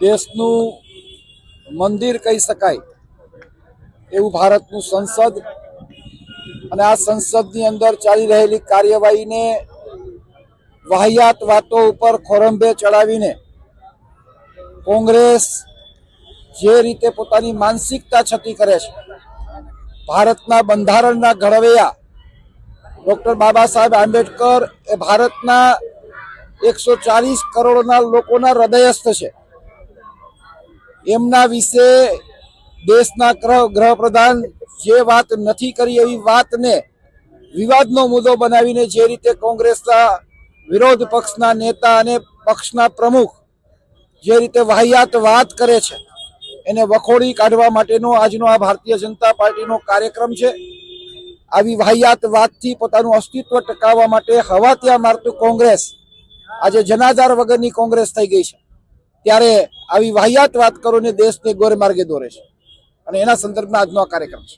દેશનું મંદિર કહી શકાય, એવું ભારતનું સંસદ. અને આ સંસદની અંદર ચાલી રહેલી કાર્યવાહીને વાહિયાત વાતો ઉપર ખોરંભે ચડાવીને કોંગ્રેસ જે રીતે પોતાની માનસિકતા છતી કરે છે, ભારતના બંધારણના ઘડવૈયા ડૉક્ટર બાબા સાહેબ આંબેડકર એ ભારતના એકસો ચાલીસ કરોડના લોકોના હૃદયસ્થ છે. એમના વિશે દેશના ગૃહપ્રધાન જે વાત નથી કરી એવી વાતને વિવાદનો મુદ્દો બનાવીને જે રીતે કોંગ્રેસના વિરોધ પક્ષના નેતા અને પક્ષના પ્રમુખ જે રીતે વાહિયાત વાત કરે છે, એને વખોડી કાઢવા માટેનો આજનો આ ભારતીય જનતા પાર્ટીનો કાર્યક્રમ છે. આવી વાહિયાત વાતથી પોતાનું અસ્તિત્વ ટકાવવા માટે હવા ત્યાં મારતું કોંગ્રેસ આજે જનાધાર વગરની કોંગ્રેસ થઈ ગઈ છે. ત્યારે આવી વાહિયાત વાત કરો ને દેશને ગોરે માર્ગે દોરે છે. અને એના સંદર્ભમાં આજનો આ કાર્યક્રમ છે.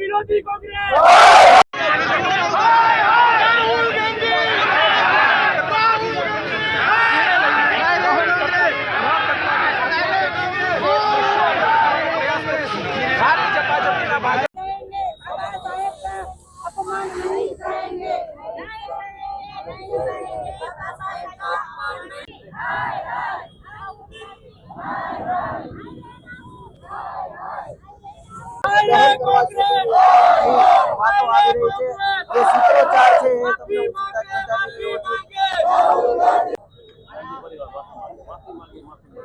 વિરોધી કોંગ્રેસ સંવિધાન વાતો છે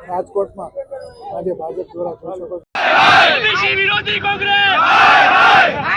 રાજકોટમાં આજે ભાજપ દ્વારા જોઈ વિરોધી કોંગ્રેસ